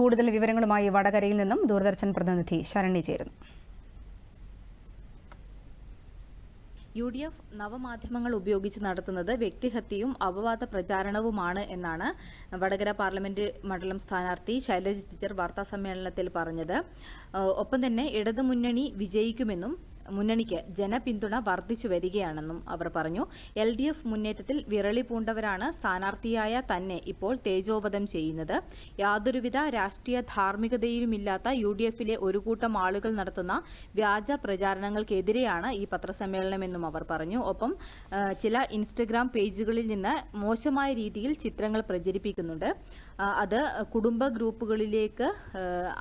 കൂടുതൽ വിവരങ്ങളുമായി വടകരയിൽ നിന്നും ദൂരദർശൻ പ്രതിനിധി ശരണി ചേരുന്നു. യു ഡി എഫ് നവമാധ്യമങ്ങൾ ഉപയോഗിച്ച് നടത്തുന്നത് വ്യക്തിഹത്യയും അപവാദ പ്രചാരണവുമാണ് എന്നാണ് വടകര പാർലമെന്റ് മണ്ഡലം സ്ഥാനാർത്ഥി ശൈലജ ടീച്ചർ വാർത്താസമ്മേളനത്തിൽ പറഞ്ഞത്. ഒപ്പം തന്നെ ഇടതുമുന്നണി വിജയിക്കുമെന്നും മുന്നണിക്ക് ജനപിന്തുണ വർദ്ധിച്ചു വരികയാണെന്നും അവർ പറഞ്ഞു. എൽ ഡി എഫ് മുന്നേറ്റത്തിൽ വിരളി പൂണ്ടവരാണ് സ്ഥാനാർത്ഥിയായ തന്നെ ഇപ്പോൾ തേജോവധം ചെയ്യുന്നത്. യാതൊരുവിധ രാഷ്ട്രീയ ധാർമ്മികതയിലുമില്ലാത്ത യു ഡി എഫിലെ ഒരു കൂട്ടം ആളുകൾ നടത്തുന്ന വ്യാജ പ്രചാരണങ്ങൾക്കെതിരെയാണ് ഈ പത്രസമ്മേളനമെന്നും അവർ പറഞ്ഞു. ഒപ്പം ചില ഇൻസ്റ്റഗ്രാം പേജുകളിൽ നിന്ന് മോശമായ രീതിയിൽ ചിത്രങ്ങൾ പ്രചരിപ്പിക്കുന്നുണ്ട്. അത് കുടുംബ ഗ്രൂപ്പുകളിലേക്ക്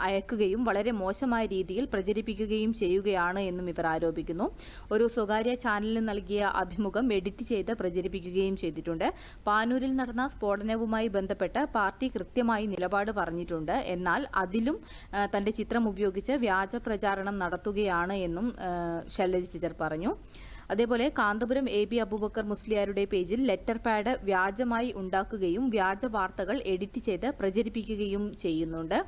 അയക്കുകയും വളരെ മോശമായ രീതിയിൽ പ്രചരിപ്പിക്കുകയും ചെയ്യുകയാണ് എന്നും ഇവർ ആരോപിക്കുന്നു. ഒരു സ്വകാര്യ ചാനലിന് നൽകിയ അഭിമുഖം എഡിറ്റ് ചെയ്ത് പ്രചരിപ്പിക്കുകയും ചെയ്തിട്ടുണ്ട്. പാനൂരിൽ നടന്ന സ്ഫോടനവുമായി ബന്ധപ്പെട്ട് പാർട്ടി കൃത്യമായി നിലപാട് പറഞ്ഞിട്ടുണ്ട്. എന്നാൽ അതിലും തന്റെ ചിത്രം ഉപയോഗിച്ച് വ്യാജ പ്രചാരണം നടത്തുകയാണ് എന്നും ശൈലജ ടീച്ചർ പറഞ്ഞു. അതേപോലെ കാന്തപുരം എ ബി അബൂബക്കർ മുസ്ലിയാരുടെ പേജിൽ ലെറ്റർ പാഡ് വ്യാജമായി ഉണ്ടാക്കുകയും വ്യാജ വാർത്തകൾ എഡിറ്റ് ചെയ്ത് പ്രചരിപ്പിക്കുകയും ചെയ്യുന്നുണ്ട്.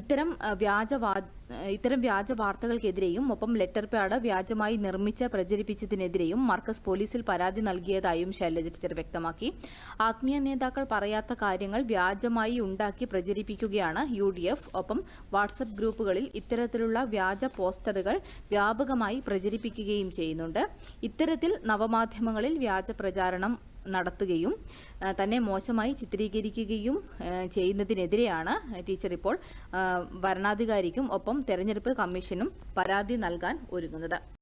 ഇത്തരം വ്യാജ ഇത്തരം വ്യാജ വാർത്തകൾക്കെതിരെയും ഒപ്പം ലെറ്റർ പാഡ് വ്യാജമായി നിർമ്മിച്ച് പ്രചരിപ്പിച്ചതിനെതിരെയും മാർക്കസ് പോലീസിൽ പരാതി നൽകിയതായും ശൈലജ ടീച്ചർ വ്യക്തമാക്കി. ആത്മീയ നേതാക്കൾ പറയാത്ത കാര്യങ്ങൾ വ്യാജമായി ഉണ്ടാക്കി പ്രചരിപ്പിക്കുകയാണ് യു ഒപ്പം വാട്സപ്പ് ഗ്രൂപ്പുകളിൽ ഇത്തരത്തിലുള്ള വ്യാജ പോസ്റ്ററുകൾ വ്യാപകമായി പ്രചരിപ്പിക്കുകയും ചെയ്യുന്നുണ്ട്. ഇത്തരത്തിൽ നവമാധ്യമങ്ങളിൽ വ്യാജ പ്രചാരണം നടത്തുകയും തന്നെ മോശമായി ചിത്രീകരിക്കുകയും ചെയ്യുന്നതിനെതിരെയാണ് ടീച്ചർ ഇപ്പോൾ വരണാധികാരിക്കും ഒപ്പം തെരഞ്ഞെടുപ്പ് കമ്മീഷനും പരാതി നൽകാൻ ഒരുങ്ങുന്നത്.